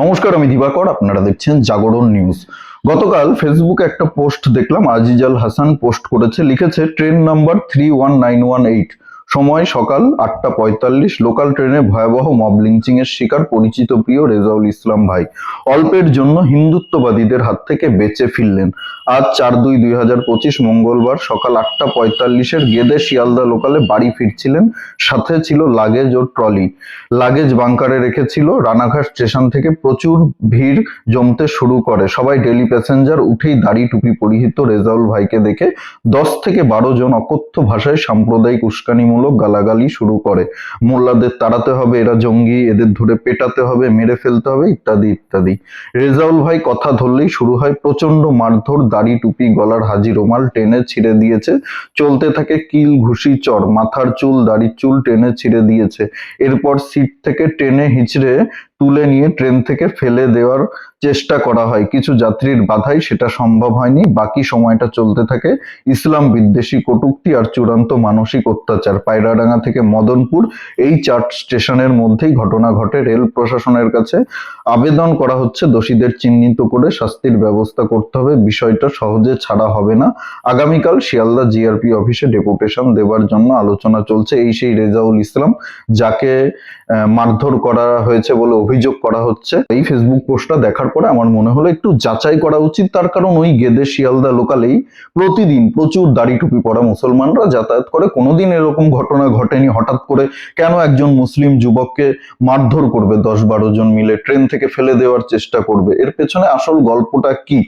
নমস্কার, আমি দিবাকর, আপনারা দেখছেন জাগরণ নিউজ। গতকাল ফেসবুকে একটা পোস্ট দেখলাম, আজিজাল হাসান পোস্ট করেছে, লিখেছে, train number three one nine one eight সময় সকাল আটটা পঁয়তাল্লিশ লোকাল ট্রেনে ভয়াবহ মব লিঞ্চিং এর শিকার পরিচিত প্রিয় রেজাউল ইসলাম ভাই। অল্পের জন্য হিন্দুত্ববাদীদের হাত থেকে বেঁচে ফিরলেন। আজ চার দুই দুই হাজার পঁচিশ মঙ্গলবার সকাল আটটা পঁয়তাল্লিশের গেদে শিয়ালদা লোকালে বাড়ি ফিরছিলেন। সাথে ছিল লাগেজ ও ট্রলি লাগেজ বাংকারে রেখেছিল। রানাঘাট স্টেশন থেকে প্রচুর ভিড় জমতে শুরু করে। সবাই ডেলি প্যাসেঞ্জার উঠেই দাড়ি টুপি পরিহিত রেজাউল ভাইকে দেখে দশ থেকে বারো জন অকথ্য ভাষায় সাম্প্রদায়িক উস্কানিমূলক গালাগালি শুরু করে। মোল্লাদের তাড়াতে হবে, এরা জঙ্গি, এদের ধরে পেটাতে হবে, মেরে ফেলতে হবে, ইত্যাদি ইত্যাদি। রেজাউল ভাই কথা ধরলেই শুরু হয় প্রচণ্ড মারধর, দাড়ি, টুপি, গলার হাজি রোমাল টেনে ছিঁড়ে দিয়েছে। চলতে থাকে কিল, ঘুষি, চর, মাথার চুল, দাড়ির চুল টেনে ছিঁড়ে দিয়েছে। এরপর সিট থেকে টেনে হিচড়ে তুলে নিয়ে ট্রেন থেকে ফেলে দেওয়ার চেষ্টা করা হয়। কিছু যাত্রীর বাধাই সেটা সম্ভব হয়নি। বাকি সময়টা চলতে থাকে ইসলাম বিদ্বেষী কটূক্তি আর চূড়ান্ত মানসিক অত্যাচার। পায়রাডাঙ্গা থেকে মদনপুর, এই চার স্টেশনের মধ্যেই ঘটনা ঘটে। রেল প্রশাসনের কাছে আবেদন করা হচ্ছে, দোষীদের চিহ্নিত করে শাস্তির ব্যবস্থা করতে হবে। বিষয়টা সহজে ছাড়া হবে না। আগামীকাল শিয়ালদা জিআরপি অফিসে ডেপুটেশন দেওয়ার জন্য আলোচনা চলছে। এই সেই রেজাউল ইসলাম, যাকে মারধর করা হয়েছে বলে অভিযোগ করা হচ্ছে। এই ফেসবুক পোস্টটা দেখার পরে আমার মনে হলো একটু যাচাই করা উচিত। তার কারণ ওই গেদে শিয়ালদা লোকালেই প্রতিদিন প্রচুর দাড়ি টুপি পরা মুসলমানরা যাতায়াত করে। কোনোদিন এরকম ঘটনা ঘটেনি। হঠাৎ করে কেন একজন মুসলিম যুবককে মারধর করবে? দশ বারো জন মিলে ট্রেন থেকে ফেলে দেওয়ার চেষ্টা করবে। এর পেছনে আসল গল্পটা কি?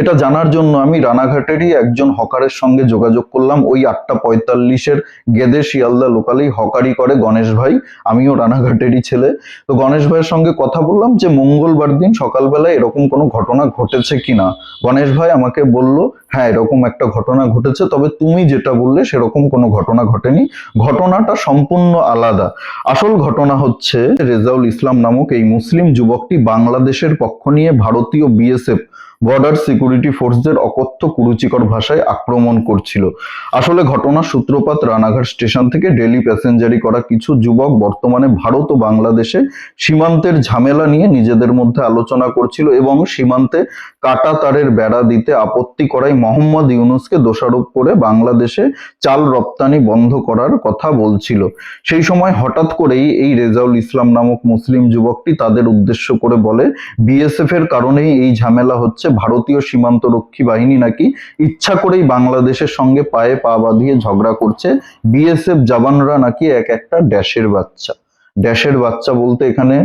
এটা জানার জন্য আমি রানাঘাটেরই একজন হকারের সঙ্গে যোগাযোগ করলাম। ওই আটটা পঁয়তাল্লিশের গেদে শিয়ালদা লোকালেই হকারি করে গণেশ ভাই। আমিও রানাঘাটেরই ছেলে। তো গণেশ ভাইয়ের সঙ্গে কথা বললাম যে মঙ্গলবার দিন সকালবেলায় এরকম কোনো ঘটনা ঘটেছে কিনা? গণেশ ভাই আমাকে বলল হ্যাঁ এরকম একটা ঘটনা ঘটেছে, তবে তুমি যেটা বললে সেরকম কোনো ঘটনা ঘটেনি। ঘটনাটা সম্পূর্ণ আলাদা। আসল ঘটনা হচ্ছে, রেজাউল ইসলাম নামক এই মুসলিম যুবকটি বাংলাদেশের পক্ষ নিয়ে ভারতীয় বিএসএফ বর্ডার সিকিউরিটি ফোর্সদের অকথ্য কুরুচিকর ভাষায় আক্রমণ করছিল। আসলে ঘটনার সূত্রপাত রানাঘাট স্টেশন থেকে ডেলি প্যাসেঞ্জারি করা কিছু যুবক বর্তমানে ভারত ও বাংলাদেশে সীমান্তের ঝামেলা নিয়ে নিজেদের মধ্যে আলোচনা করছিল এবং সীমান্তে কাটা তারের বেড়া দিতে আপত্তি করায় মোহাম্মদ ইউনুসকে দোষারোপ করে বাংলাদেশে চাল রপ্তানি বন্ধ করার কথা বলছিল। সেই সময় হঠাৎ করেই এই রেজাউল ইসলাম নামক মুসলিম যুবকটি তাদের উদ্দেশ্য করে বলে বিএসএফ এর কারণেই এই ঝামেলা হচ্ছে ভারতীয় সীমান্ত রক্ষী বাহিনী নাকি ইচ্ছা করেই বাংলাদেশের সঙ্গে পায়ে পা বাঁধিয়ে ঝগড়া করছে বিএসএফ জওয়ানরা নাকি এক একটা ড্যাশের বাচ্চা। ড্যাশের বাচ্চা বলতে এখানে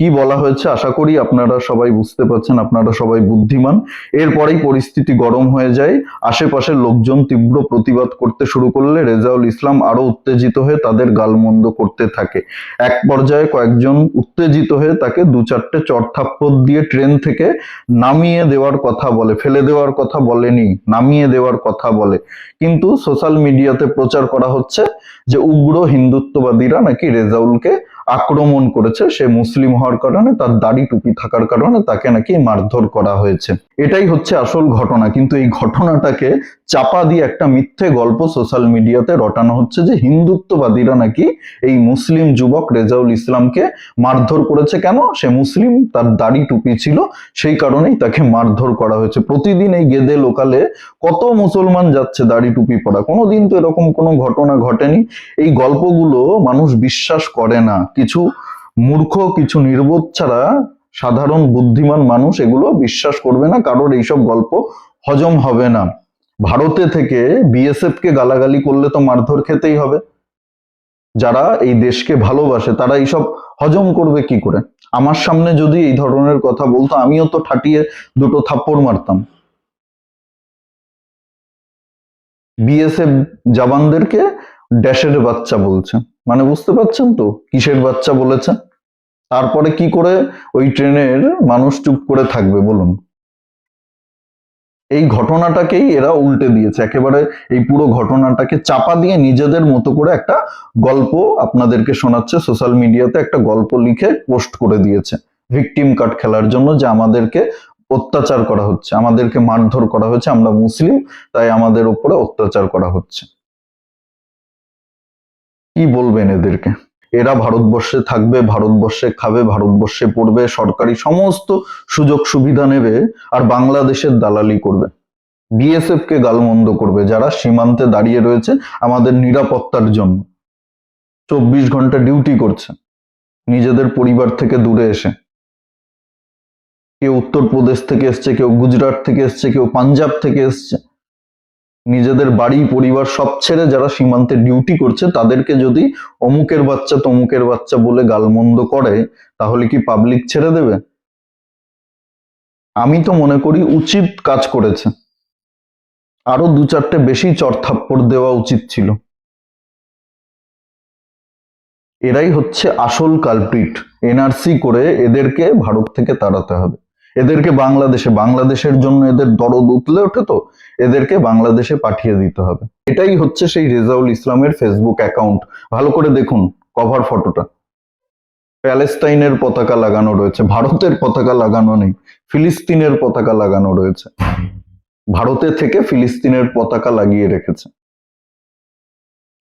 কি বলা হয়েছে আশা করি আপনারা সবাই বুঝতে পারছেন, আপনারা সবাই বুদ্ধিমান। এরপরেই পরিস্থিতি গরম হয়ে যায়। আশেপাশের লোকজন তীব্র প্রতিবাদ করতে শুরু করলে রেজাউল ইসলাম আরও উত্তেজিত হয়ে তাদের গালমন্দ করতে থাকে। এক পর্যায়ে কয়েকজন উত্তেজিত হয়ে তাকে দু চারটে চড়থাপ্পড় দিয়ে ট্রেন থেকে নামিয়ে দেওয়ার কথা বলে, ফেলে দেওয়ার কথা বলেনি, নামিয়ে দেওয়ার কথা বলে। কিন্তু সোশ্যাল মিডিয়াতে প্রচার করা হচ্ছে যে উগ্র হিন্দুত্ববাদীরা নাকি রেজাউলকে আক্রমণ করেছে, সে মুসলিম হওয়ার কারণে তার দাড়ি টুপি থাকার কারণে তাকে নাকি মারধর করা হয়েছে। এটাই হচ্ছে আসল ঘটনা, কিন্তু এই ঘটনাটাকে চাপা দিয়ে একটা মিথ্যে গল্প সোশ্যাল মিডিয়াতে রটানো হচ্ছে যে হিন্দুত্ববাদীরা নাকি এই মুসলিম যুবক রেজাউল ইসলামকে মারধর করেছে। কেন? সে মুসলিম, তার দাড়ি টুপি ছিল, সেই কারণেই তাকে মারধর করা হয়েছে। প্রতিদিন এই গেদে লোকালে কত মুসলমান যাচ্ছে দাড়ি টুপি পরা। কোনোদিন তো এরকম কোনো ঘটনা ঘটেনি। এই গল্পগুলো মানুষ বিশ্বাস করে না। কিছু মূর্খ, কিছু নির্বোধ ছাড়া সাধারণ বুদ্ধিমান মানুষ এগুলো বিশ্বাস করবে না, কারোর এইসব গল্প হজম হবে না। ভারতে থেকে বিএসএফ কে গালাগালি করলে তো মারধর খেতেই হবে। যারা এই দেশকে ভালোবাসে, তারা এইসব হজম করবে কি করে? আমার সামনে যদি এই ধরনের কথা বলতো, আমিও তো ঠাটিয়ে দুটো থাপ্পড় মারতাম। বিএসএফ জওয়ানদেরকে ড্যাশের বাচ্চা বলছে। মানে বুঝতে পারছেন তো? কিসের বাচ্চা বলেছে? তারপরে কি করে ওই ট্রেনের মানুষ চুপ করে থাকবে বলুন? এই ঘটনাটাকেই এরা উল্টে দিয়েছে। একেবারে এই পুরো ঘটনাটাকে চাপা দিয়ে নিজেদের মতো করে একটা গল্প আপনাদেরকে শোনাচ্ছে। সোশ্যাল মিডিয়াতে একটা গল্প লিখে পোস্ট করে দিয়েছে। ভিকটিম কার্ড খেলার জন্য যে আমাদেরকে অত্যাচার করা হচ্ছে, আমাদেরকে মারধর করা হচ্ছে। আমরা মুসলিম, তাই আমাদের উপরে অত্যাচার করা হচ্ছে। কি বলবেন এদেরকে? এরা ভারতবর্ষে থাকবে, ভারতবর্ষে খাবে, ভারতবর্ষে পড়বে, সরকারি সমস্ত সুযোগ সুবিধা নেবে আর বাংলাদেশের দালালি করবে। বিএসএফ কে গালমন্দ করবে, যারা সীমান্তে দাঁড়িয়ে রয়েছে আমাদের নিরাপত্তার জন্য। চব্বিশ ঘণ্টা ডিউটি করছে, নিজেদের পরিবার থেকে দূরে এসে। কেউ উত্তরপ্রদেশ থেকে এসছে, কেউ গুজরাট থেকে এসছে, কেউ পাঞ্জাব থেকে এসছে। নিজেদের বাড়ি, পরিবার সব ছেড়ে যারা সীমান্তে ডিউটি করছে, তাদেরকে যদি অমুকের বাচ্চা, তমুকের বাচ্চা বলে গালমন্দ করে, তাহলে কি পাবলিক ছেড়ে দেবে? আমি তো মনে করি উচিত কাজ করেছে। আরও দু চারটে বেশি চড়থাপ্পড় দেওয়া উচিত ছিল। এরাই হচ্ছে আসল কালপ্রিট এনআরসি করে এদেরকে ভারত থেকে তাড়াতে হবে। এদেরকে বাংলাদেশে, বাংলাদেশের জন্য এদের দরদ উতলে ওঠে তো, এদেরকে বাংলাদেশে পাঠিয়ে দিতে হবে। এটাই হচ্ছে সেই রেজাউল ইসলামের ফেসবুক অ্যাকাউন্ট। ভালো করে দেখুন কভার ফটোটা। প্যালেস্টাইনের পতাকা লাগানো রয়েছে, ভারতের পতাকা লাগানো নেই, ফিলিস্তিনের পতাকা লাগানো রয়েছে। ভারতে থেকে ফিলিস্তিনের পতাকা লাগিয়ে রেখেছে।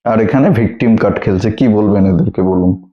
আর এখানে ভিকটিম কার্ড খেলছে, কি বলবেন এদেরকে বলুন?